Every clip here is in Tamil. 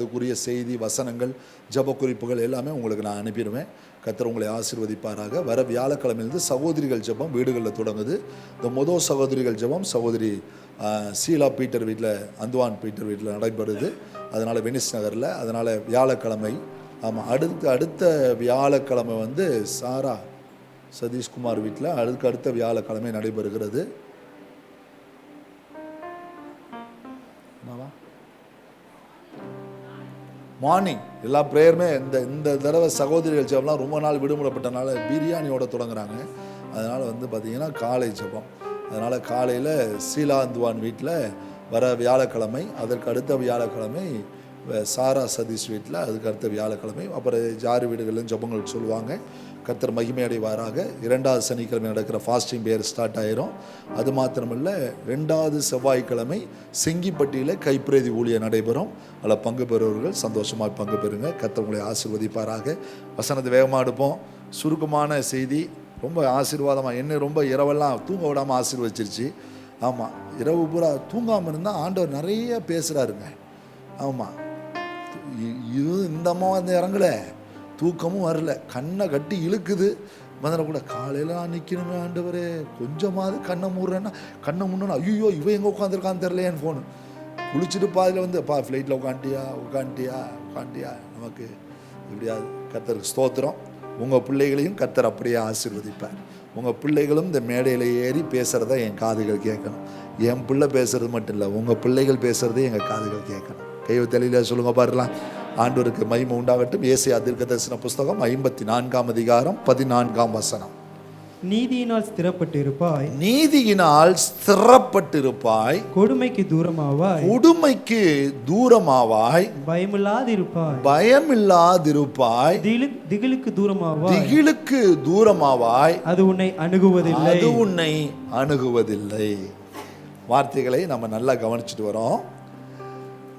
அதுக்குரிய செய்தி வசனங்கள் ஜப குறிப்புகள் எல்லாமே உங்களுக்கு நான் அனுப்பிடுவேன். கத்தர் உங்களை ஆசீர்வதிப்பாராக. வர வியாழக்கிழமையிலிருந்து சகோதரிகள் ஜெபம் வீடுகளில் தொடங்குது. இந்த முதல் சகோதரிகள் ஜெபம் சகோதரி சீலா பீட்டர் வீட்டில் அந்துவான் பீட்டர் வீட்டில் நடைபெறுது. அதனால் வெனிஸ் நகரில். அதனால் வியாழக்கிழமை ஆமாம் அடுத்து அடுத்த வியாழக்கிழமை வந்து சாரா சதீஷ்குமார் வீட்டில் அதுக்கு அடுத்த வியாழக்கிழமை நடைபெறுகிறது. மார்னிங் எல்லா ப்ரேயருமே இந்த இந்த தடவை சகோதரிகள் ஜெபம்லாம் ரொம்ப நாள் விடுமுறைப்பட்டனால பிரியாணியோட தொடங்குறாங்க. அதனால் வந்து பார்த்திங்கன்னா காலை ஜெபம். அதனால் காலையில் சீலாந்துவான் வீட்டில் வர வியாழக்கிழமை அதற்கு அடுத்த வியாழக்கிழமை சாரா சதீஷ் வீட்டில் அதுக்கு அடுத்த வியாழக்கிழமை. அப்புறம் ஜாறு வீடுகளிலும் ஜபங்களுக்கு சொல்லுவாங்க. கர்த்தர் மகிமை அடைவாராக. இரண்டாவது சனிக்கிழமை நடக்கிற ஃபாஸ்டிங் பேர் ஸ்டார்ட் ஆயிரும். அது மாத்திரமல்ல ரெண்டாவது செவ்வாய்க்கிழமை செங்கிப்பட்டியில் கைப்பிரதி ஊழியர் நடைபெறும். அதில் பங்கு பெறுவர்கள் சந்தோஷமாக பங்கு பெறுங்க. கர்த்தர் உங்களை ஆசீர்வதிப்பாராக. வசனத்தை வேகமாக எடுப்போம். சுருக்கமான செய்தி ரொம்ப ஆசீர்வாதமாக என்ன ரொம்ப இரவெல்லாம் தூங்க விடாமல் ஆசீர்வச்சிருச்சு. ஆமாம் இரவு பூரா தூங்காமல் இருந்தால் ஆண்டவர் நிறைய பேசுகிறாருங்க ஆமாம் இது இந்த அம்மா வந்து இறங்கல. தூக்கமும் வரல. கண்ணை கட்டி இழுக்குது. வந்தன கூட காலையில் நான் நிற்கணுமே ஆண்டவரே. கொஞ்சமாவது கண்ணை மூடுறேன்னா கண்ணை முன்னா ஐயோ இவன் எங்கே உட்காந்துருக்கான்னு தெரிலையேன்னு ஃபோனு குளிச்சுட்டு பாதியில் வந்து அப்பா ஃப்ளைட்டில் உட்காந்துட்டியா? உட்காந்துட்டியா? உட்காந்துட்டியா? நமக்கு இப்படியா கத்தருக்கு ஸ்தோத்திரம். உங்கள் பிள்ளைகளையும் கத்தர் அப்படியே ஆசீர்வதிப்பார். உங்கள் பிள்ளைகளும் இந்த மேடையில் ஏறி பேசுகிறத என் காதுகள் கேட்கணும். என் பிள்ளை பேசுறது மட்டும் இல்லை உங்கள் பிள்ளைகள் பேசுகிறதே எங்கள் காதுகள் கேட்கணும். கையை தெளிவில் சொல்லுங்க பாருலாம் ஆண்டவருக்கு மகிமை உண்டாகட்டும். ஏசியா தீர்க்க தரிசன புஸ்தகம் ஐம்பத்தி நான்காம் அதிகாரம் பதினான்காம் வசனம். நீதியினால் ஸ்திரப்பட்டிருப்பாய். நீதியினால் ஸ்திரப்பட்டிருப்பாய். கொடுமைக்கு தூரமாவாய். கொடுமைக்கு தூரமாவாய். பயமில்லாதிருப்பாய். பயமில்லாதிருப்பாய். திகிலு திகிலுக்கு தூரமாவாய். திகிலுக்கு தூரமாவாய். அது உன்னை அணுகுவதில்லை. அது உன்னை அணுகுவதில்லை. வார்த்தைகளை நம்ம நல்லா கவனிச்சுட்டு வரோம்.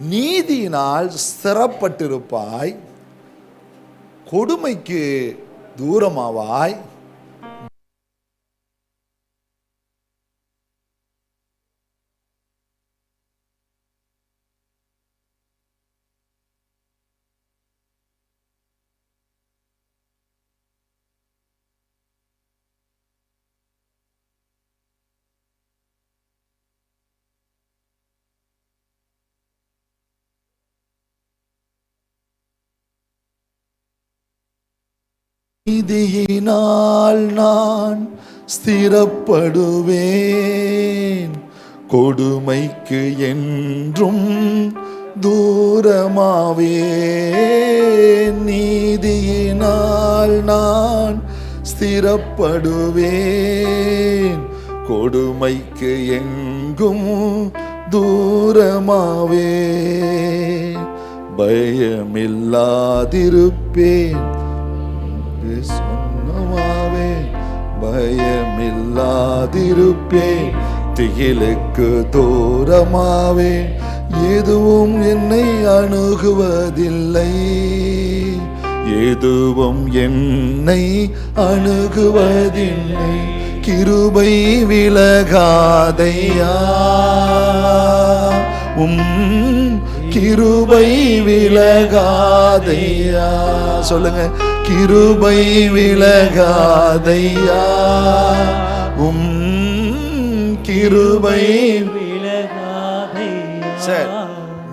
நீதியினால் ஸ்திரப்பட்டிருப்பாய் கொடுமைக்கு தூரமாவாய் நீதியினால் நான் ஸ்திரப்படுவேன். கொடுமைக்கு என்றும் தூரமாவே நீதியினால் நான் ஸ்திரப்படுவேன். கொடுமைக்கு எங்கும் தூரமாவே பயமில்லாதிருப்பேன். என்று சொன்னமாவே பயமில்லாதிருப்பேன் திகிலுக்கு தூரமாவே எதுவும் என்னை அணுகுவதில்லை. எதுவும் என்னை அணுகுவதில்லை. கிருபை விலகாதையா. உம் கிருபை விலகாதையா. சொல்லுங்க. கிருபை விலகாதையா? உம் கிருபை சரி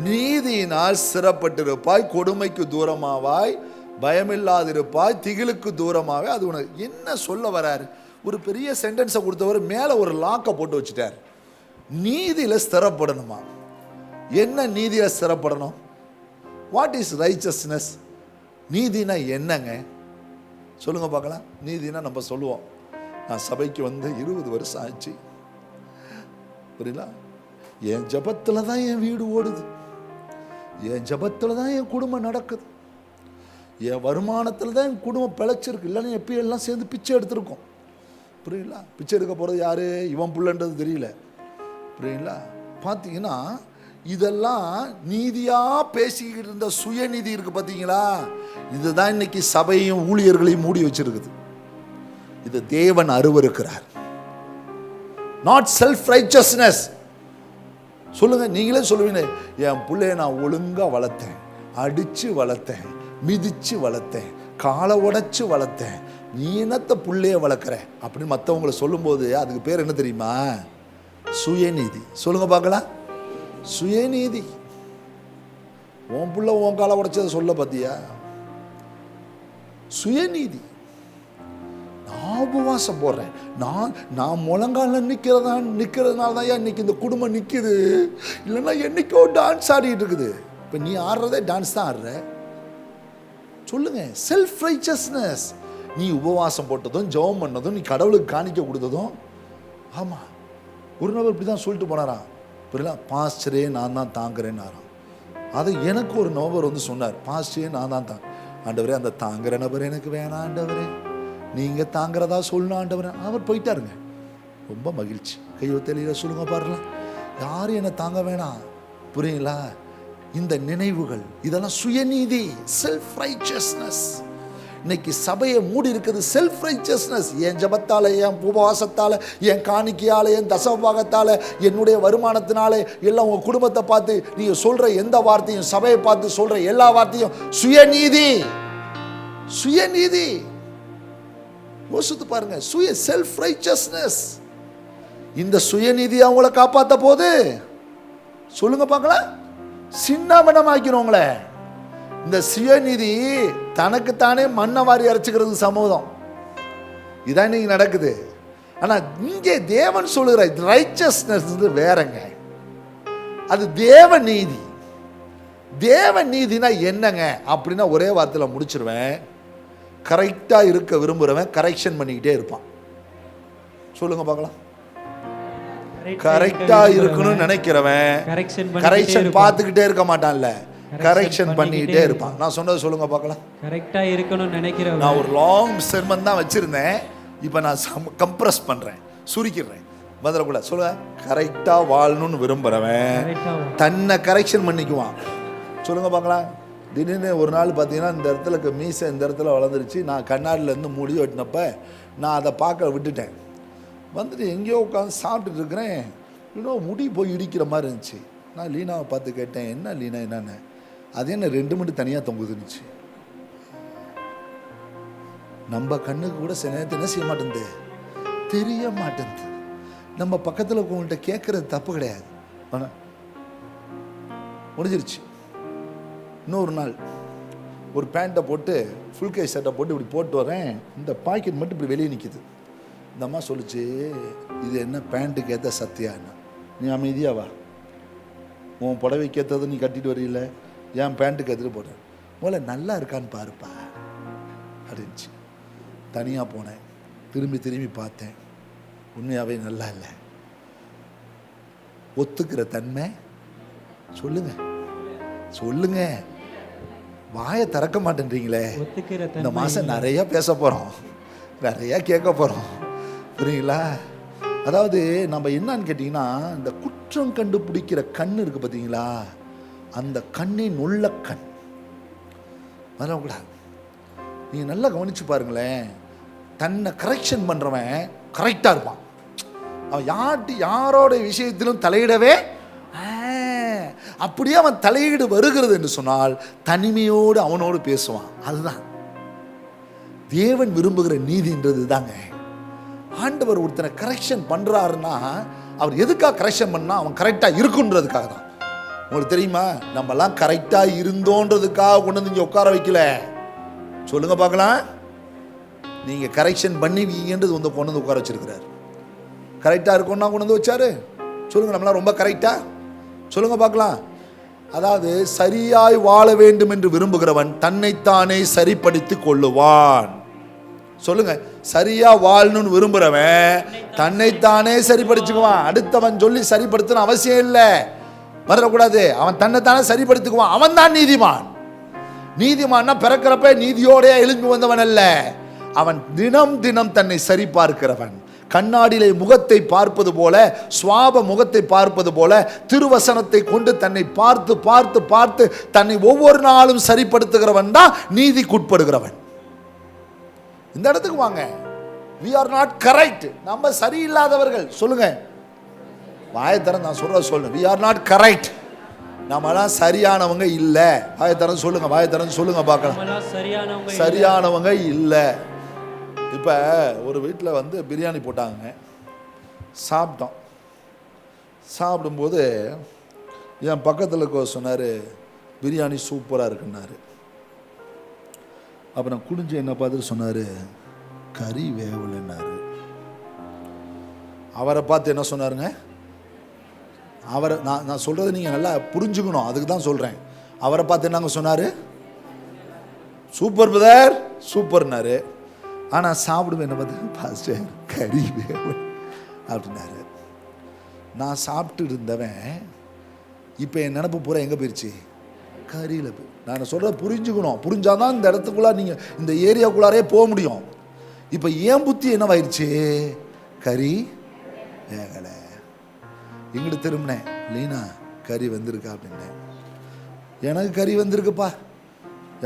நீதியினால் சிறப்பட்டிருப்பாய் கொடுமைக்கு தூரமாவாய் பயமில்லாதிருப்பாய் திகிலுக்கு தூரமாவே அது உனக்கு என்ன சொல்ல வராரு? ஒரு பெரிய சென்டென்ஸை கொடுத்தவர் மேலே ஒரு லாக்கை போட்டு வச்சுட்டார். நீதியில் ஸ்திரப்படணுமா என்ன நீதியில் ஸ்திரப்படணும் வாட் இஸ் ரைச்சஸ்னஸ் நீதினா என்னங்க? சொல்லுங்க பார்க்கலாம். நீதினா நம்ம சொல்லுவோம். நான் சபைக்கு வந்து இருபது வருஷம் ஆச்சு. புரியலா என் ஜபத்தில் தான் என் வீடு ஓடுது. என் ஜபத்தில் தான் என் குடும்பம் நடக்குது. என் வருமானத்தில் தான் என் குடும்பம் பிழைச்சிருக்கு. இல்லைன்னா எப்பயும் எல்லாம் சேர்ந்து பிச்சை எடுத்திருக்கோம். புரியுங்களா பிச்சை எடுக்க போகிறது யாரு? இவன் பிள்ளைன்றது தெரியல. புரியுங்களா பார்த்தீங்கன்னா இதெல்லாம் நீதியாக பேசிக்கிட்டு இருந்த சுயநீதி இருக்கு பார்த்தீங்களா இதுதான் இன்னைக்கு சபையும் ஊழியர்களையும் மூடி வச்சிருக்குது. இது தேவன் அருவருக்கிறார். நாட் செல்ஃப் ரைச்சஸ்னஸ் சொல்லுங்க நீங்களே சொல்லுவீங்க என் பிள்ளைய நான் ஒழுங்கா வளர்த்தேன் அடிச்சு வளர்த்தேன் மிதிச்சு வளர்த்தேன் காலை உடைச்சு வளர்த்தேன் நீ என்னத்த பிள்ளைய வளர்க்குற? அப்படின்னு மற்றவங்கள சொல்லும்போது அதுக்கு பேர் என்ன தெரியுமா? சுயநீதி. சொல்லுங்க பார்க்கலாம். சுயநீதி. உன் பிள்ள உன் காலை உடைச்சதை சொல்ல பார்த்தியா சுயநீதி. நான் உபவாசம் போடுறேன். நான் நான் முழங்கால நிற்கிறதா நிற்கிறதுனால தான் ஏன் இன்னைக்கு இந்த குடும்பம் நிற்கிது இல்லைன்னா என்னைக்கோ டான்ஸ் ஆடிட்டு இருக்குது. இப்போ நீ ஆடுறதே டான்ஸ் தான் ஆடுற. சொல்லுங்க செல்ஃப் ரைச்சஸ்னஸ் நீ உபவாசம் போட்டதும் ஜெபம் பண்ணதும் நீ கடவுளுக்கு காணிக்க கொடுத்ததும் ஆமாம் ஒரு நபர் இப்படி தான் சொல்லிட்டு போனாரான் புரியல? பாஸ்டரே நான் தான் தாங்குறேன்னாராம். அது எனக்கு ஒரு நபர் வந்து சொன்னார். பாஸ்டரே நான் தான் தான் ஆண்டவரே அந்த தாங்குற நபர் எனக்கு வேணாம் ஆண்டவரே. நீங்கள் தாங்குறதா சொல்லணும் ஆண்டவரே. அவர் போயிட்டாருங்க. ரொம்ப மகிழ்ச்சி. கையோ தெளியில சொல்லுங்க பாருலாம் யாரும் என்னை தாங்க வேணாம். புரியுங்களா? இந்த நினைவுகள் இதெல்லாம் சுயநீதி செல்ஃப் ரைச்சஸ்னஸ் இன்னைக்கு சபையை மூடி இருக்குது செல்ஃப் ரைச்சஸ்னஸ் என் ஜபத்தால் என் உபவாசத்தால் என் காணிக்கையால் என் தசபாகத்தால என்னுடைய வருமானத்தினால எல்லாம் உங்கள் குடும்பத்தை பார்த்து நீங்கள் சொல்கிற எந்த வார்த்தையும் சபையை பார்த்து சொல்கிற எல்லா வார்த்தையும் சுயநீதி. சுயநீதி. யோசித்து பாருங்க சுய செல்ஃப் ரைச்சஸ்னஸ் இந்த சுயநீதி அவங்கள காப்பாற்ற போது சொல்லுங்க பார்க்கலாம். சின்னமனமாக்கிறவங்கள இந்த சுயநீதி தனக்குத்தானே மண்ணை வாரி அரைச்சுக்கிறது சமூகம். இதான் இன்னைக்கு நடக்குது. ஆனா இங்கே தேவன் சொல்லுகிற ரைச்சஸ்னஸ் வேறங்க. அது தேவ நீதி. தேவ நீதினா என்னங்க? அப்படின்னா ஒரே வார்த்தையில் முடிச்சிருவேன். கரெக்டாக இருக்க விரும்புகிறவன் கரெக்ஷன் பண்ணிக்கிட்டே இருப்பான். சொல்லுங்க பார்க்கலாம். கரெக்டா இருக்கணும்னு நினைக்கிறவன் கரெக்ஷன் பார்த்துக்கிட்டே இருக்க மாட்டான்ல. கரெக்ஷன் பண்ணிக்கிட்டே இருப்பான். நான் சொன்னதை சொல்லுங்க பார்க்கலாம். கரெக்டா இருக்கணும்னு நினைக்கிறவன் நான் ஒரு லாங் செர்மன் தான் வச்சிருந்தேன். இப்போ நான் கம்ப்ரஸ் பண்றேன். சுருக்கிடுறேன். வந்துடக்கூடாது சொல்லுங்க. கரெக்டாக வாழணும்னு விரும்புகிறவன் கரெக்டா தன்னை கரெக்ஷன் பண்ணிக்குவான். சொல்லுங்க பார்க்கலாம். திடீர்னு ஒரு நாள் பார்த்தீங்கன்னா இந்த இடத்துல மீசை இந்த இடத்துல வளர்ந்துருச்சு. நான் கண்ணாடியில் இருந்து முடி வெட்டினப்ப நான் அதை பார்க்க விட்டுட்டேன். வந்துட்டு எங்கேயோ உட்காந்து சாப்பிட்டுட்டு இருக்கிறேன். இன்னும் முடி போய் இடிக்கிற மாதிரி இருந்துச்சு. நான் லீனாவை பார்த்து கேட்டேன் என்ன லீனா என்னன்னு? அது என்ன ரெண்டு மட்டும் தனியாக தொங்குதுன்னுச்சு. நம்ம கண்ணுக்கு கூட சில நேரத்தில் என்ன செய்ய மாட்டேங்குது தெரிய மாட்டேங்குது நம்ம பக்கத்தில் உங்கள்கிட்ட கேட்குறது தப்பு கிடையாது. ஆனால் முடிஞ்சிருச்சு. இன்னொரு நாள் ஒரு பேண்ட்டை போட்டு ஃபுல் கை சட்டை போட்டு இப்படி போட்டு வரேன். இந்த பாக்கெட் மட்டும் இப்படி வெளியே நிற்கிது இந்த அம்மா சொல்லிச்சு இது என்ன பேண்ட்டுக்கு ஏற்ற சத்தியான்னு நீ அமைதியாவா உன் புடவைக்கு ஏற்றது நீ கட்டிட்டு வரையில என் பேண்ட்டுக்கு எடுத்துட்டு போட்டேன். முதல்ல நல்லா இருக்கான்னு பாருப்பா. அப்படின்ச்சு. தனியாக போனேன். திரும்பி திரும்பி பார்த்தேன். உண்மையாகவே நல்லா இல்லை. ஒத்துக்கிற தன்மை? சொல்லுங்க. சொல்லுங்க. வாயை திறக்க மாட்டேன்றீங்களே. இந்த மாதம் நிறைய பேச போகிறோம் நிறைய கேட்க போகிறோம் புரியுங்களா? அதாவது நம்ம என்னன்னு கேட்டிங்கன்னா இந்த குற்றம் கண்டுபிடிக்கிற கண் இருக்குது பார்த்தீங்களா அந்த கண்ணின் உள்ள கண். வரக்கூடாது. நீங்கள் நல்லா கவனிச்சு பாருங்களேன். தன்னை கரெக்ஷன் பண்ணுறவன் கரெக்டாக இருப்பான். அவன் யார்ட்டு யாரோட விஷயத்திலும் தலையிடவே ஆ, அப்படியே அவன் தலையீடு வருகிறது என்று சொன்னால் தனிமையோடு அவனோடு பேசுவான். அதுதான். தேவன் விரும்புகிற நீதின்றது தாங்க ஆண்டவர் ஒருத்தனை கரெக்ஷன் பண்ணுறாருன்னா அவர் எதுக்காக கரெக்ஷன் பண்ணால் அவன் கரெக்டாக இருக்குன்றதுக்காக தான் உங்களுக்கு தெரியுமா? நம்மலாம் கரெக்டாக இருந்தோன்றதுக்காக கொண்டு வந்து இங்கே உட்கார வைக்கல. சொல்லுங்க பார்க்கலாம். நீங்கள் கரெக்ஷன் பண்ணுவீங்கன்றது வந்து கொண்டு வந்து உட்கார வச்சிருக்கிறார். கரெக்டாக இருக்கும்னா கொண்டு வந்து வச்சாரு. சொல்லுங்கள் நம்மளாம் ரொம்ப கரெக்டாக சொல்லுங்க பார்க்கலாம். அதாவது சரியாய் வாழ வேண்டும் என்று விரும்புகிறவன் தன்னைத்தானே சரிப்படுத்தி கொள்ளுவான். சொல்லுங்க சரியா வாழணும்னு விரும்புகிறவன் தன்னைத்தானே சரிப்படுத்திக்குவான். அடுத்தவன் சொல்லி சரிப்படுத்தணும் அவசியம் இல்லை. வந்துடக்கூடாது அவன் தன்னைத்தானே சரிப்படுத்திக்குவான். அவன் தான் நீதிமான். நீதிமான்னா பிறக்கிறப்ப நீதியோடே எழும்பி வந்தவன் அல்ல. அவன் தினம் தினம் தன்னை சரி பார்க்கிறவன் கண்ணாடியிலே முகத்தை பார்ப்பது போல சுவாப முகத்தை பார்ப்பது போல திருவசனத்தை கொண்டு தன்னை பார்த்து பார்த்து பார்த்து தன்னை ஒவ்வொரு நாளும் சரிப்படுத்துகிறவன் தான் நீதிக்குட்படுகிறவன் இந்த இடத்துக்கு வாங்க. வி ஆர் நாட் கரெக்ட் நம்ம சரியில்லாதவர்கள். சொல்லுங்கள் வாயை தர நான் சொல்ற சொல்லுங்க we ஆர் நாட் கரெக்ட் நம்மலாம் சரியானவங்க இல்லை. வாயை திறந்து சொல்லுங்க வாயை திறந்து சொல்லுங்க பார்க்கலாம். நம்மளாம் சரியானவங்க இல்ல. சரியானவங்க இல்லை. இப்போ ஒரு வீட்டில் வந்து பிரியாணி போட்டாங்க. சாப்பிட்டோம். சாப்பிடும்போது என் பக்கத்தில் இருக்க சொன்னார் பிரியாணி சூப்பராக இருக்குன்னாரு. அப்புறம் குடிஞ்சு என்ன பார்த்துட்டு சொன்னார் கறி வேவலைன்னாரு. அவரை பார்த்து என்ன சொன்னாருங்க? அவரை நான் நான் சொல்கிறத நீங்கள் நல்லா புரிஞ்சுக்கணும். அதுக்கு தான் சொல்கிறேன் அவரை பார்த்து என்னங்க சொன்னார்? சூப்பர் பிரதர் சூப்பர்னாரு. ஆனால் சாப்பிடுவேன் என்ன பார்த்து பாஸ்டர் கறி வேவல் அப்படின்னாரு. நான் சாப்பிட்டு இருந்தவன் இப்போ என் நினப்பு பூரா எங்கே போயிடுச்சு கறியில் போய். நான் சொல்கிறத புரிஞ்சுக்கணும். புரிஞ்சாதான் இந்த இடத்துக்குள்ளே நீங்கள் இந்த ஏரியாக்குள்ளாரே போக முடியும். இப்போ ஏன் புத்தி என்னவாயிருச்சு? கறி வேகலை. இங்கிட்டு திரும்பினேன் லீனா கறி வந்திருக்கா? அப்படின்னேன். எனக்கு கறி வந்திருக்குப்பா.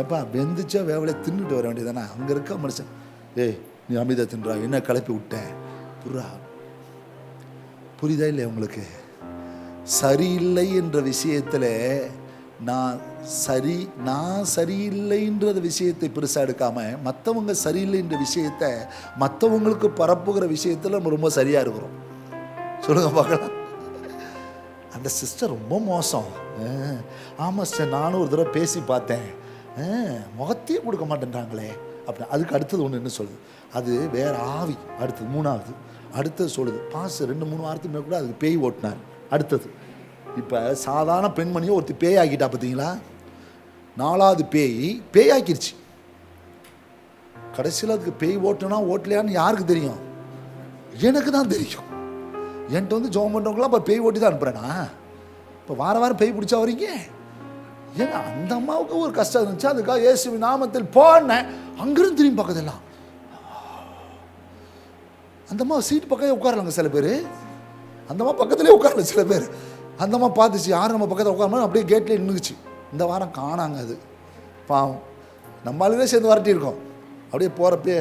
எப்பா வெந்துச்சா வேவலை தின்னுட்டு வர வேண்டியதானே அங்கே இருக்க மனுஷன். ஏய் நீ அமிதா தின்றா? என்ன கிளப்பி விட்டேன்? புறா புரியுதா இல்லை உங்களுக்கு? சரியில்லை என்ற விஷயத்தில் நான் சரி நான் சரியில்லைன்ற விஷயத்தை பெருசாக எடுக்காம மற்றவங்க சரியில்லைன்ற விஷயத்தை மற்றவங்களுக்கு பரப்புகிற விஷயத்தில் நம்ம ரொம்ப சரியாக இருக்கிறோம். சொல்லுங்க பார்க்கலாம். அந்த சிஸ்டர் ரொம்ப மோசம். ஆமாம் சார் நானும் ஒரு தடவை பேசி பார்த்தேன். முகத்தையே கொடுக்க மாட்டேன்றாங்களே. அப்படி அதுக்கு அடுத்தது ஒன்று என்ன சொல்லுது? அது வேற ஆவி அடுத்தது மூணாவது. அடுத்தது சொல்லுது பாஸ் ரெண்டு மூணு வாரத்துக்கு மேலே கூட அதுக்கு பேய் ஓட்டினார். அடுத்தது இப்போ சாதாரண பெண்மணியை ஒருத்தர் பேய் ஆக்கிட்டா பார்த்தீங்களா? நாலாவது பேய் பேய் ஆக்கிருச்சு. கடைசியில் அதுக்கு பேய் ஓட்டுனா ஓட்டலையான்னு யாருக்கு தெரியும்? எனக்கு தான் தெரியும். என்கிட்ட வந்து ஜோம் பண்ணுறவங்களாம் இப்போ பேய் ஓட்டி தான் அனுப்புகிறேனா இப்போ வார வாரம் பேய் பிடிச்சா வரீங்க? ஏன்னா அந்த அம்மாவுக்கு ஒரு கஷ்டம் இருந்துச்சு. அதுக்காக இயேசு நாமத்தில் போனேன். அங்கிருந்து திரும்பி பக்கத்தெல்லாம் அந்த அம்மா சீட் பக்கத்தில் உட்காரலாங்க சில பேர். அந்த அம்மா பக்கத்துலேயே உட்காரல சில பேர். அந்த அம்மா பார்த்துச்சு யாரும் நம்ம பக்கத்தில் உட்காரமா அப்படியே கேட்லேயே நின்றுச்சு இந்த வாரம் காணாங்க அது. பாவம். நம்ம ஆளுங்களே சேர்ந்து வரட்டி இருக்கோம் அப்படியே போகிறப்பே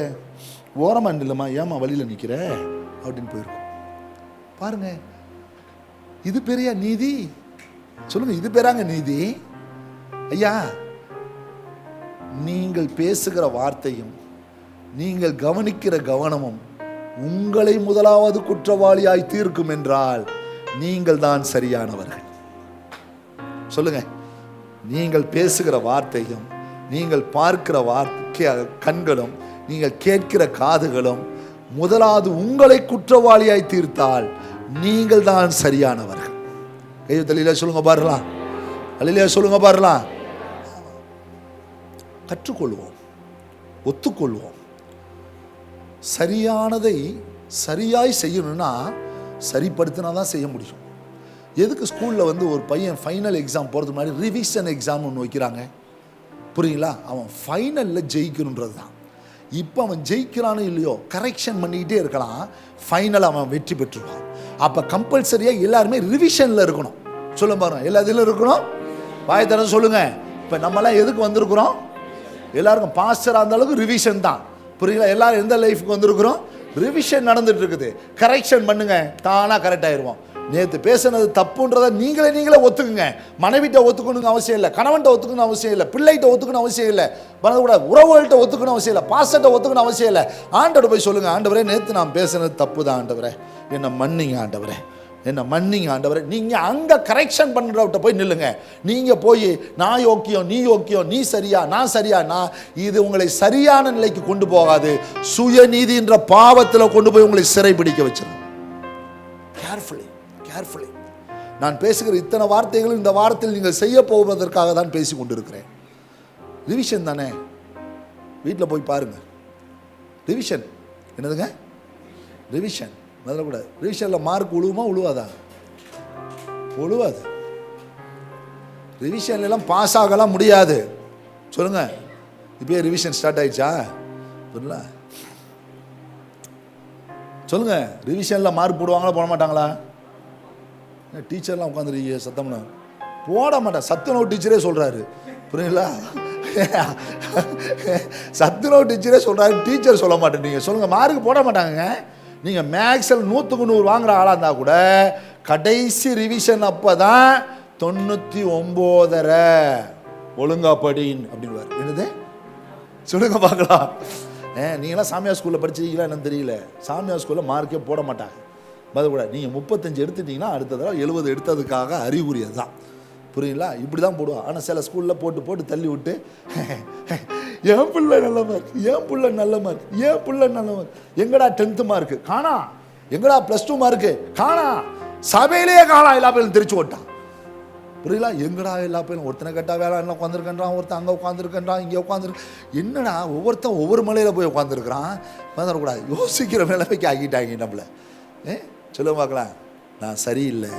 ஓரமாக இல்லைம்மா ஏம்மா வழியில் நிற்கிற அப்படின்னு போயிருக்கோம். பாருங்க. இது பெரிய நீதி. சொல்லுங்க இது பேராங்க நீதி. ஐயா நீங்கள் பேசுகிற வார்த்தையும் நீங்கள் கவனிக்கிற கவனமும் உங்களை முதலாவது குற்றவாளியாய் தீர்க்கும் என்றால் நீங்கள் தான் சரியானவர்கள். சொல்லுங்க நீங்கள் பேசுகிற வார்த்தையும் நீங்கள் பார்க்கிற வார்த்தை கண்களும் நீங்கள் கேட்கிற காதுகளும் முதலாவது உங்களை குற்றவாளியாய் தீர்த்தால் நீங்கள் தான் சரியானவர்கள். கையை தலையில சொல்லுங்க பாருலாம் அல்லையா சொல்லுங்க பாருலாம் கற்றுக்கொள்வோம் ஒத்துக்கொள்வோம். சரியானதை சரியாய் செய்யணும்னா சரிப்படுத்தினா தான் செய்ய முடியும். எதுக்கு ஸ்கூலில் வந்து ஒரு பையன் ஃபைனல் எக்ஸாம் போகிறதுக்கு முன்னாடி ரிவிஷன் எக்ஸாம் ஒன்று வைக்கிறாங்க? புரியுங்களா? அவன் ஃபைனலில் ஜெயிக்கணுன்றது தான் இப்போ அவன் ஜெயிக்கிறானோ இல்லையோ கரெக்ஷன் பண்ணிக்கிட்டே இருக்கலாம். ஃபைனல் அவன் வெற்றி பெற்றுருவான். அப்போ கம்பல்சரியாக எல்லாருமே ரிவிஷனில் இருக்கணும். சொல்ல பாருங்க எல்லா இதிலும் இருக்கணும்? வாய் தரம் சொல்லுங்க. இப்போ நம்மளாம் எதுக்கு வந்திருக்கிறோம்? எல்லாருக்கும் பாஸ்டராக அந்த அளவுக்கு ரிவிஷன் தான். புரியுங்களா எல்லாரும் எந்த லைஃபுக்கு வந்திருக்கிறோம்? ரிவிஷன் நடந்துட்டு இருக்குது. கரெக்ஷன் பண்ணுங்க. தானாக கரெக்ட் ஆயிடுவோம் நேற்று பேசுனது தப்புன்றதை நீங்களே நீங்களே ஒத்துக்குங்க. மனைவிட்ட ஒத்துக்கணுங்க அவசியம் இல்லை. கணவன்கிட்ட ஒத்துக்கணும் அவசியம் இல்லை. பிள்ளைகிட்ட ஒத்துக்கணும் அவசியம் இல்லை. கூட உறவுகள்கிட்ட ஒத்துக்கணும் அவசியம் இல்லை. பாசத்தை ஒத்துக்கணும் அவசியம் இல்லை. ஆண்டோட போய் சொல்லுங்க. ஆண்டவரே நேற்று நான் பேசுனது தப்பு தான் ஆண்டவரே. என்னை மன்னிங்க ஆண்டவரே. என்ன மன்னிங்க ஆண்டவரே. நீங்கள் அங்கே கரெக்ஷன் பண்ணுறவட்ட போய் நில்லுங்க. நீங்கள் போய் நான் யோக்கியம் நீ யோக்கியம் நீ சரியா நான் சரியா நான் இது உங்களை சரியான நிலைக்கு கொண்டு போகாது. சுயநீதின்ற பாவத்தில் கொண்டு போய் உங்களை சிறைபிடிக்க வச்சிடும் கேர்ஃபுல்லி கேர்ஃபுல்லி நான் பேசுகிற இத்தனை வார்த்தைகளும் இந்த வாரத்தில் நீங்கள் செய்ய போவதற்காக தான் பேசி கொண்டிருக்கிறேன். ரிவிஷன் தானே? வீட்டில் போய் பாருங்கள் ரிவிஷன் என்னதுங்க? ரிவிஷன் முதல்ல கூட ரிவிஷனில் மார்க் உழுவுமா உழுவாதா? உழுவாது. ரிவிஷன்லாம் பாஸ் ஆகலாம் முடியாது. சொல்லுங்க. இப்பயே ரிவிஷன் ஸ்டார்ட் ஆயிடுச்சா? புரியல. சொல்லுங்க. ரிவிஷனில் மார்க் போடுவாங்களா போட மாட்டாங்களா? டீச்சர்லாம் உட்காந்துருக்கீங்க சத்தம்னா. போட மாட்டேன். சத்துணவு டீச்சரே சொல்கிறாரு புரியுங்களா சத்துணவு டீச்சரே சொல்கிறாரு டீச்சர் சொல்ல மாட்டேன் நீங்கள் சொல்லுங்கள் மார்க் போட மாட்டாங்க நீங்கள் மேக்ஸில் நூற்றுக்கு நூறு வாங்குற ஆளாக இருந்தால் கூட கடைசி ரிவிஷன் அப்போ தான் தொண்ணூற்றி ஒம்போதரை. ஒழுங்கா படின் அப்படின்வார் என்னது? சொல்லுங்க பார்க்கலாம். ஏ நீங்களாம் சாமியார் ஸ்கூலில் படிச்சிருக்கீங்களா என்னன்னு தெரியல. சாமியார் ஸ்கூலில் மார்க்கே போட மாட்டாங்க. பதில் நீங்கள் முப்பத்தஞ்சு எடுத்துட்டிங்கன்னா அடுத்த தடவை எழுபது எடுத்ததுக்காக அறிகுறி அதுதான் புரியுங்களா இப்படி தான் போடுவான் ஆனால் சில ஸ்கூலில் போட்டு போட்டு தள்ளி விட்டு என் பிள்ளை நல்ல மார்க் ஏன் பிள்ளை நல்ல மார்க் ஏன் பிள்ளை நல்ல மார்க் எங்கடா டென்த்து மார்க்கு காணா. எங்கடா ப்ளஸ் டூ மார்க்கு காணா. சபையிலேயே காணா எல்லா பேரும் திருச்சி ஓட்டான் புரியல எங்கடா எல்லா பேரும் ஒருத்தனை கேட்டா வேலை என்ன உட்காந்துருக்கன்றான் ஒருத்தன் அங்கே உட்காந்துருக்கன்றான் இங்கே உட்காந்துருக்கு என்னடா ஒவ்வொருத்தன் ஒவ்வொரு மலையில் போய் உட்காந்துருக்குறான் வந்துடக்கூடாது யோசிக்கிற நிலைமைக்கு ஆக்கிட்டாங்க நம்மளை. ஏ? சொல்லுங்க பார்க்கலாம். நான் சரியில்லை.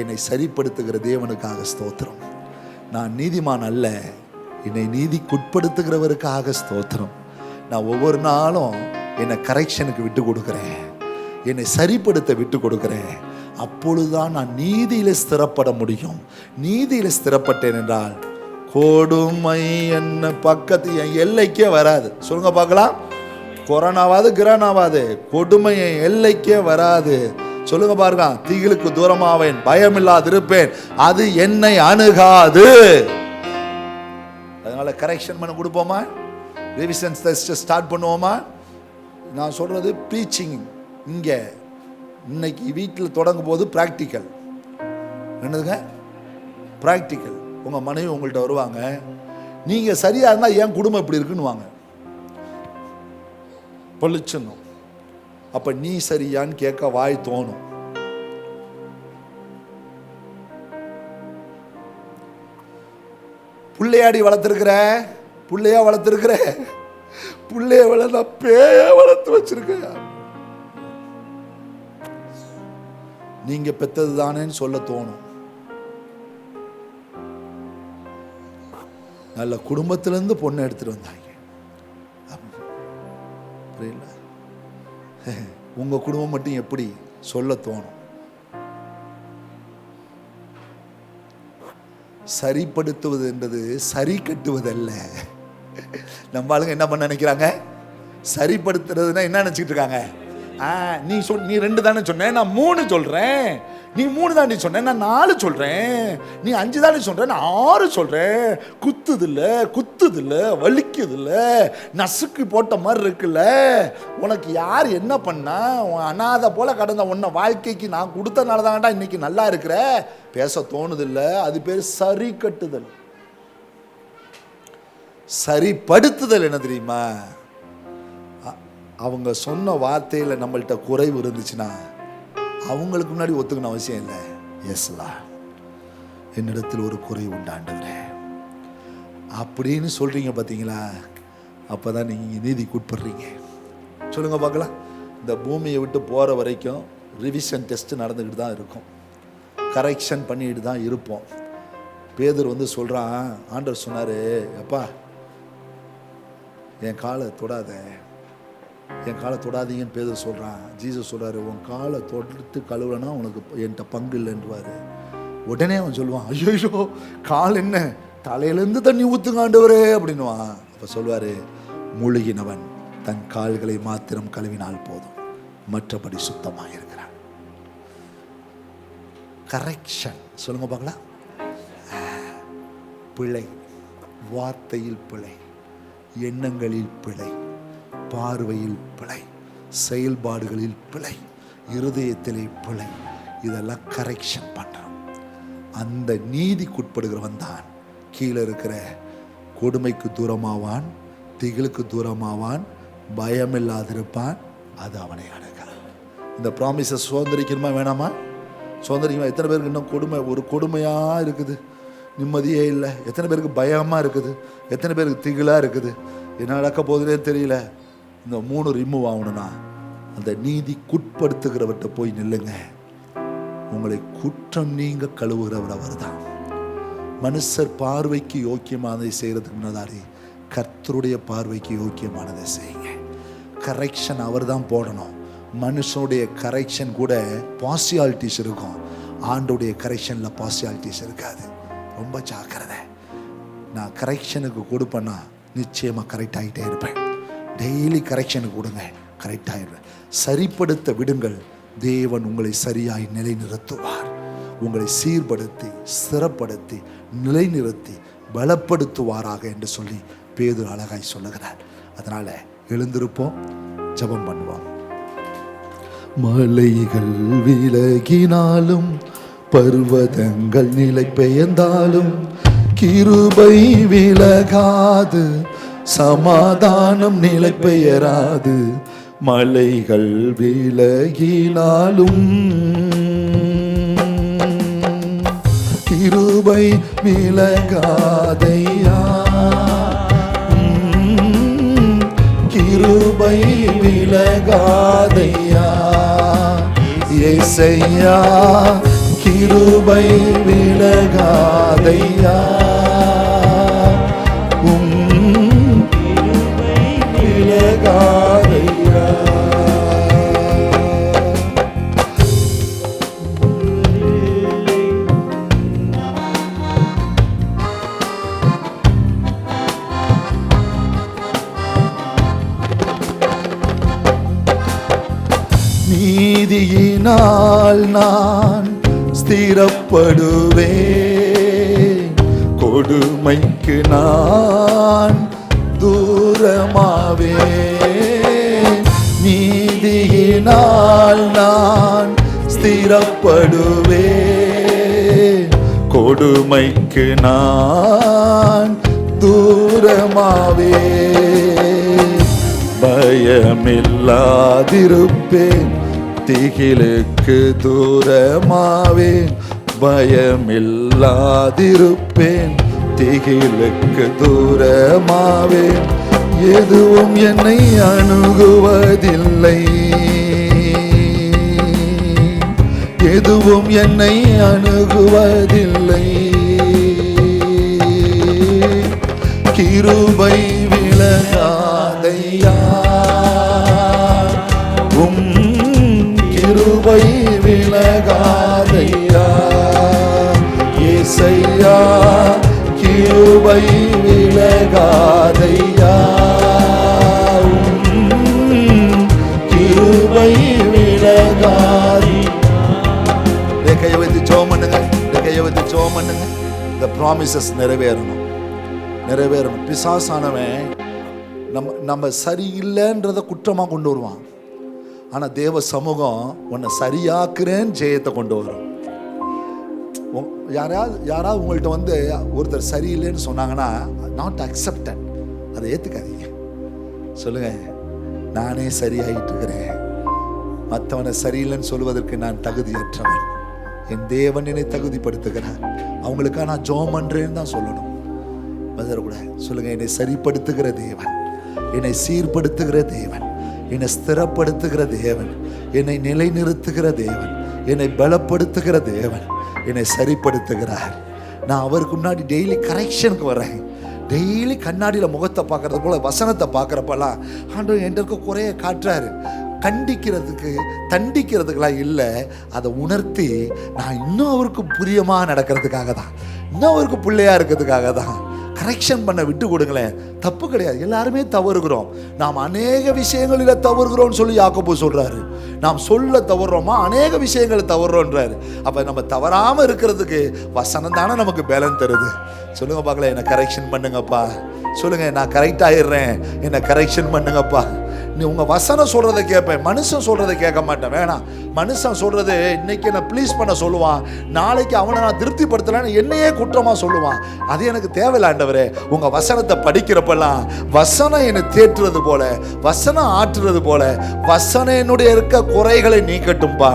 என்னை சரிப்படுத்துகிற தேவனுக்காக ஸ்தோத்திரம். நான் நீதிமான் அல்ல. என்னை நீதிக்குட்படுத்துகிறவருக்காக ஸ்தோத்திரம். நான் ஒவ்வொரு நாளும் என்னை கரெக்ஷனுக்கு விட்டு கொடுக்குறேன் என்னை சரிப்படுத்த விட்டு கொடுக்குறேன் அப்பொழுதுதான் நான் நீதியில் ஸ்திரப்பட முடியும். நீதியில் ஸ்திரப்பட்டேன் என்றால் கொடுமை என்ன பக்கத்து என் எல்லைக்கே வராது. சொல்லுங்க பார்க்கலாம். கொரோனாவாது கிரானாவாது கொடுமை எல்லைக்கே வராது. சொல்லுங்க பாருங்க தீகளுக்கு தூரமாவேன் பயம் இருப்பேன் அது என்னை அணுகாது. அதனால கரெக்ஷன் பண்ண கொடுப்போமா? ரிவிஷன் டெஸ்ட் ஸ்டார்ட் பண்ணுவோமா? நான் சொல்றது ப்ரீச்சிங் இங்கே. இன்னைக்கு வீட்டில் தொடங்கும் போது ப்ராக்டிக்கல் என்னதுங்க? ப்ராக்டிக்கல் உங்கள் மனைவி உங்கள்கிட்ட வருவாங்க நீங்கள் சரியாக இருந்தால் ஏன் குடும்பம் இப்படி இருக்குன்னு வாங்க பொழிச்சிடணும் அப்போ நீ சரியான்னு கேட்க வாய் தோணும். புள்ளையாடி வளர்த்துருக்குற? புள்ளையா வளர்த்துருக்குற? புள்ளைய வளர்த்தா பேய வளர்த்து வச்சிருக்க நீங்க பெத்தது தானேன்னு சொல்ல தோணும். நல்ல குடும்பத்திலேருந்து பொண்ணு எடுத்துட்டு வந்தாங்க. புரியல உங்க குடும்பம் மட்டும் எப்படி சொல்ல தோணும்? சரிப்படுத்துவது என்றது சரி கட்டுவதல்ல. நம்ம ஆளுங்க என்ன பண்ண நினைக்கிறாங்க? சரிப்படுத்துறதுன்னா என்ன நினைச்சிட்டு இருக்காங்க? ஆ நீ சொல் நீ ரெண்டு தானே சொன்ன நான் மூணு சொல்றேன். நீ மூணு தாண்டி சொன்ன நான் நாலு சொல்றேன். நீ அஞ்சு தாண்டி சொல்ற? நான் ஆறு சொல்றேன். குத்துது குத்துதில்ல குத்துது இல்லை வலிக்குது நசுக்கு போட்ட மாதிரி இருக்குல்ல. உனக்கு யார் என்ன பண்ணா? உன் அனாதை போல கடந்த உன்னை வாழ்க்கைக்கு நான் கொடுத்தனால தான்டா இன்னைக்கு நல்லா இருக்கிற. பேச தோணுதுல்ல. அது பேர் சரி கட்டுதல். சரிப்படுத்துதல் என்ன தெரியுமா? அவங்க சொன்ன வார்த்தையில் நம்மள்கிட்ட குறைவு இருந்துச்சுன்னா அவங்களுக்கு முன்னாடி ஒத்துக்கணும் அவசியம் இல்லை. எஸ்லா என்னிடத்தில் ஒரு குறை உண்டாண்டவரே அப்படின்னு சொல்கிறீங்க பார்த்தீங்களா? அப்போ தான் நீங்கள் நீதிக்கு உட்படுறீங்க சொல்லுங்கள் பார்க்கலாம். இந்த பூமியை விட்டு போகிற வரைக்கும் ரிவிஷன் டெஸ்ட்டு நடந்துக்கிட்டு தான் இருக்கும். கரெக்ஷன் பண்ணிக்கிட்டு தான் இருப்போம். பேதர் வந்து சொல்கிறான் ஆண்டர் சொன்னார் அப்பா என் காலை தொடாத. என் காலை தொடாதீங்கன்னு பேதர் சொல்கிறான் ஜீசஸ் சொல்கிறாரு உன் காலை தொடுத்து கழுவுலனா உனக்கு என்கிட்ட பங்கு இல்லைன்றுவாரு. உடனே அவன் சொல்லுவான் ஐயோ கால் என்ன? தலையிலேருந்து தண்ணி ஊற்றுங்காண்டவரே அப்படின்வான் அப்போ சொல்வார் முழுகினவன் தன் கால்களை மாத்திரம் கழுவினால் போதும். மற்றபடி சுத்தமாக இருக்கிறான் கரெக்ஷன் சொல்லுங்க பார்க்கலாம். பிழை. வார்த்தையில் பிழை. எண்ணங்களில் பிழை. பார்வையில் பிழை செயல்பாடுகளில் பிழை இருதயத்திலே பிழை இதெல்லாம் கரெக்ஷன் பண்ணுறோம் அந்த நீதிக்குட்படுகிறவன் தான் கீழே இருக்கிற கொடுமைக்கு தூரமாவான் திகிலுக்கு தூரமாவான் பயமில்லாதிருப்பான் அது அவனை அடக்கலாம் இந்த ப்ராமிஸை சுதந்திரிக்கணுமா வேணாமா? சுதந்திரிக்கணுமா? எத்தனை பேருக்கு இன்னும் கொடுமை ஒரு கொடுமையாக இருக்குது? நிம்மதியே இல்லை. எத்தனை பேருக்கு பயமாக இருக்குது? எத்தனை பேருக்கு திகிலாக இருக்குது? என்ன நடக்க போகுதுன்னே தெரியல. இந்த மூணு ரிமூவ் ஆகணும்னா அந்த நீதிக்குட்படுத்துகிறவர்கிட்ட போய் நில்லுங்க. உங்களை குற்றம் நீங்க கழுவுகிறவர் அவர்தான். மனுஷர் பார்வைக்கு யோக்கியமானதை செய்கிறதுக்கு முன்னதாரி கர்த்தருடைய பார்வைக்கு யோக்கியமானதை செய்யுங்க. கரெக்ஷன் அவர் தான் போடணும். மனுஷனுடைய கரெக்ஷன் கூட பாசியாலிட்டிஸ் இருக்கும். ஆண்டுடைய கரெக்ஷனில் பாசியாலிட்டிஸ் இருக்காது. ரொம்ப ஜாக்கிரதை. நான் கரெக்ஷனுக்கு கொடுப்பேன்னா நிச்சயமாக கரெக்ட் ஆகிட்டே இருப்பேன். டெய்லி கரெக்ஷனுக்கு கொடுங்க. கரெக்ட் சரிப்படுத்த விடுங்கள். தேவன் உங்களை சரியாய் நிலைநிறுத்துவார். உங்களை சீர்படுத்தி சிறப்படுத்தி நிலைநிறுத்தி பலப்படுத்துவாராக என்று சொல்லி பேது அழகாய் சொல்லுகிறார். அதனால எழுந்திருப்போம் ஜெபம் பண்ணுவோம். மலைகள் விலகினாலும் பர்வதங்கள் நிலை பெயர்ந்தாலும் கிருபை விலகாது சமாதானம் நிலை பெயராது மலைகள் விலகினாலும் கிருபை விலகாதையா கிருபை விலகாதையா ஏசையா கிருபை விலகாதையா ஸ்திரப்படுவேன் கொடுமைக்கு நான் தூரமாவே நீதியினால் நான் ஸ்திரப்படுவே கொடுமைக்கு நான் தூரமாவே பயமில்லாதிருப்பேன். திகிலுக்கு தூரமாவேன் பயமில்லாதிருப்பேன். திகிலுக்கு தூரமாவேன் எதுவும் என்னை அணுகுவதில்லை. எதுவும் என்னை அணுகுவதில்லை. கிருபை விலகாதையா கிருபை விலகாதையா? இசையா கிருபை விலகாதையா? கிருபை விலகாதி. கையை வைத்து ஜோம் பண்ணுங்க. இந்த கையை வைத்து ஜோம் பண்ணுங்க. இந்த ப்ராமிசஸ் நிறைவேறணும். நிறைவேறணும். பிசாசானவன் நம்ம நம்ம சரியில்லைன்றத குற்றமாக கொண்டு வருவான். ஆனால் தேவ சமூகம் உன்னை சரியாக்குறேன்னு ஜெயத்தை கொண்டு வரும். யாராவது யாராவது உங்கள்கிட்ட வந்து ஒருத்தர் சரியில்லைன்னு சொன்னாங்கன்னா நாட் அக்செப்டட் அதை ஏற்றுக்காதீங்க சொல்லுங்க. நானே சரியாயிட்டு இருக்கிறேன். மற்றவனை சரியில்லைன்னு சொல்வதற்கு நான் தகுதியற்றவன். என் தேவன் என்னை தகுதிப்படுத்துகிறேன் அவங்களுக்காக நான் ஜோம் பண்றேன்னு தான் சொல்லணும். கூட சொல்லுங்க. என்னை சரிப்படுத்துகிற தேவன். என்னை சீர்படுத்துகிற தேவன். என்னை ஸ்திரப்படுத்துகிற தேவன் என்னை நிலைநிறுத்துகிற தேவன் என்னை பலப்படுத்துகிற தேவன் என்னை சரிப்படுத்துகிறார். நான் அவருக்கு முன்னாடி டெய்லி கரெக்ஷனுக்கு வரேன். டெய்லி கண்ணாடியில் முகத்தை பார்க்கறது போல வசனத்தை பார்க்குறப்பெல்லாம் ஆண்டவர் என்கிட்ட இருக்க குறைய காட்டுறாரு. கண்டிக்கிறதுக்கு தண்டிக்கிறதுக்கெல்லாம் இல்லை. அதை உணர்த்தி நான் இன்னும் அவருக்கு புரியமாக நடக்கிறதுக்காக தான் இன்னும் அவருக்கு பிள்ளையா இருக்கிறதுக்காக தான் கரெக்ஷன் பண்ண விட்டு கொடுங்களேன். தப்பு கிடையாது. எல்லாருமே தவறுகிறோம். நாம் அநேக விஷயங்களில் தவறுகிறோம்னு சொல்லி யாக்கப்பு சொல்கிறாரு நாம் சொல்ல தவறுறோமா? அநேக விஷயங்களை தவறுறோன்றாரு. அப்போ நம்ம தவறாமல் இருக்கிறதுக்கு வசனம் தானே நமக்கு பலன் தருது. சொல்லுங்கள் பார்க்கல என்னை கரெக்ஷன் பண்ணுங்கப்பா. சொல்லுங்கள் நான் கரெக்ட் ஆயிடுறேன். என்னை கரெக்ஷன் பண்ணுங்கப்பா. நீ உங்கள் வசனம் சொல்கிறத கேட்பேன் மனுஷன் சொல்கிறத கேட்க மாட்டேன். வேணாம். மனுஷன் சொல்கிறது இன்னைக்கு என்ன ப்ளீஸ் பண்ண சொல்லுவான். நாளைக்கு அவனை நான் திருப்திப்படுத்தலைன்னு என்னையே குற்றமாக சொல்லுவான். அது எனக்கு தேவையில்லாண்டவரே உங்கள் வசனத்தை படிக்கிறப்பெல்லாம் வசனம் என்னை தேற்றுறது போல வசனம் ஆற்றுறது போல வசனம் என்னுடைய இருக்க குறைகளை நீக்கட்டும்பா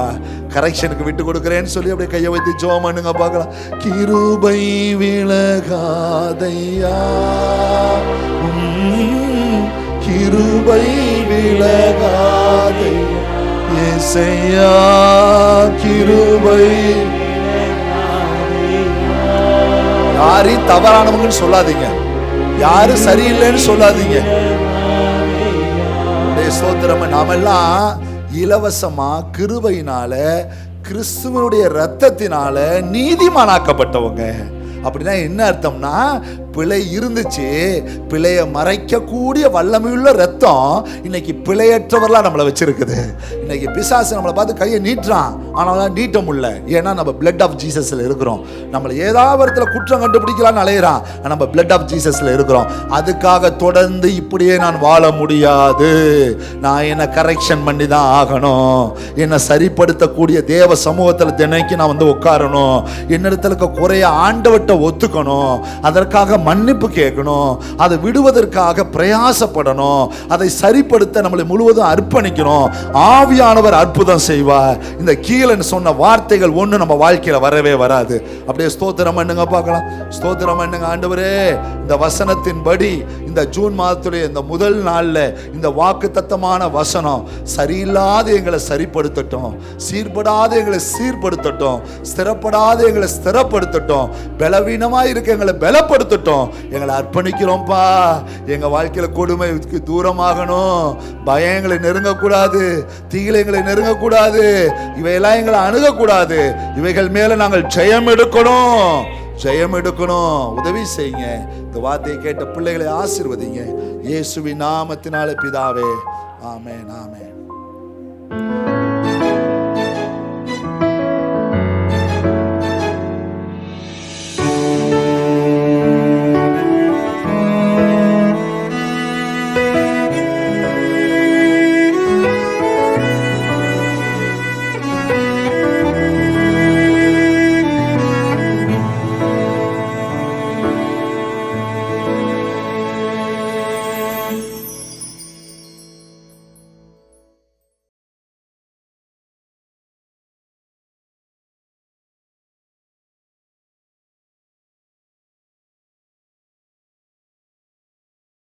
கரெக்ஷனுக்கு விட்டு கொடுக்குறேன்னு சொல்லி அப்படியே கையை வைத்து ஜோம் பண்ணுங்க பார்க்கலாம். கிருபை விலகாதையா? கிருபை விலகாதே. இசையா கிருபை யாரையும் தவறானவங்கன்னு சொல்லாதீங்க. யாரும் சரியில்லைன்னு சொல்லாதீங்க. உடைய நாம நாமெல்லாம் இலவசமா கிருபையினால கிறிஸ்துவனுடைய ரத்தத்தினால நீதிமானாக்கப்பட்டவங்க. அப்படின்னா என்ன அர்த்தம்னா பிழை இருந்துச்சு பிழையை மறைக்கக்கூடிய வல்லமையுள்ள ரத்தம் இன்னைக்கு பிழையற்றவர்களாக நம்மளை வச்சிருக்குது. இன்னைக்கு பிசாசு நம்மளை பார்த்து கையை நீட்டுறான். ஆனால் நீட்ட முடியல. ஏன்னா நம்ம பிளட் ஆஃப் ஜீசஸில் இருக்கிறோம். நம்மளை ஏதாவது இடத்துல குற்றம் கண்டுபிடிக்கலாம்னு அலையிறான். நம்ம பிளட் ஆஃப் ஜீசஸில் இருக்கிறோம். அதுக்காக தொடர்ந்து இப்படியே நான் வாழ முடியாது. நான் என்ன கரெக்ஷன் பண்ணி தான் ஆகணும். என்னை சரிப்படுத்தக்கூடிய தேவ சமூகத்தில் தினைக்கு நான் வந்து உட்காரணும். என்னிடத்துல இருக்க குறைய ஆண்டவட்ட ஒத்துக்கணும். அதற்காக மன்னிப்பு கேட்கணும். அதை விடுவதற்காக பிரயாசப்படணும். அதை சரிப்படுத்த நம்மளை முழுவதும் அர்ப்பணிக்கணும். ஆவியானவர் அற்புதம் செய்வார். இந்த கீழன் சொன்ன வார்த்தைகள் ஒன்று நம்ம வாழ்க்கையில் வரவே வராது. அப்படியே ஸ்தோத்திரம் பண்ணுங்க பார்க்கலாம். ஸ்தோத்திரம் பண்ணுங்க ஆண்டவரே. இந்த வசனத்தின்படி இந்த ஜூன் மாதத்துடைய இந்த முதல் நாளில் இந்த வாக்கு தத்தமான வசனம் சரியில்லாத எங்களை சரிப்படுத்தட்டும். சீர்படாத எங்களை சீர்படுத்தட்டும். ஸ்திரப்படாத எங்களை ஸ்திரப்படுத்தட்டும். பலவீனமாக இருக்க எங்களை பலப்படுத்தட்டும். எங்களை அர்ப்பணிக்கிறோம்ப்பா எங்க வாழ்க்கையில கொடுமைக்கு தூரமாகணும். பயம் எங்களை நெருங்கக்கூடாது. தீயில எங்களை நெருங்கக்கூடாது. இவையெல்லாம் எங்களை அணுகக்கூடாது. இவைகள் மேல நாங்கள் ஜெயம் எடுக்கணும். ஜெயம் எடுக்கணும். உதவி செய்யுங்க. இந்த வார்த்தையை கேட்ட பிள்ளைகளை ஆசீர்வதிங்க. இயேசுவின் நாமத்தினால பிதாவே. ஆமென் ஆமென்.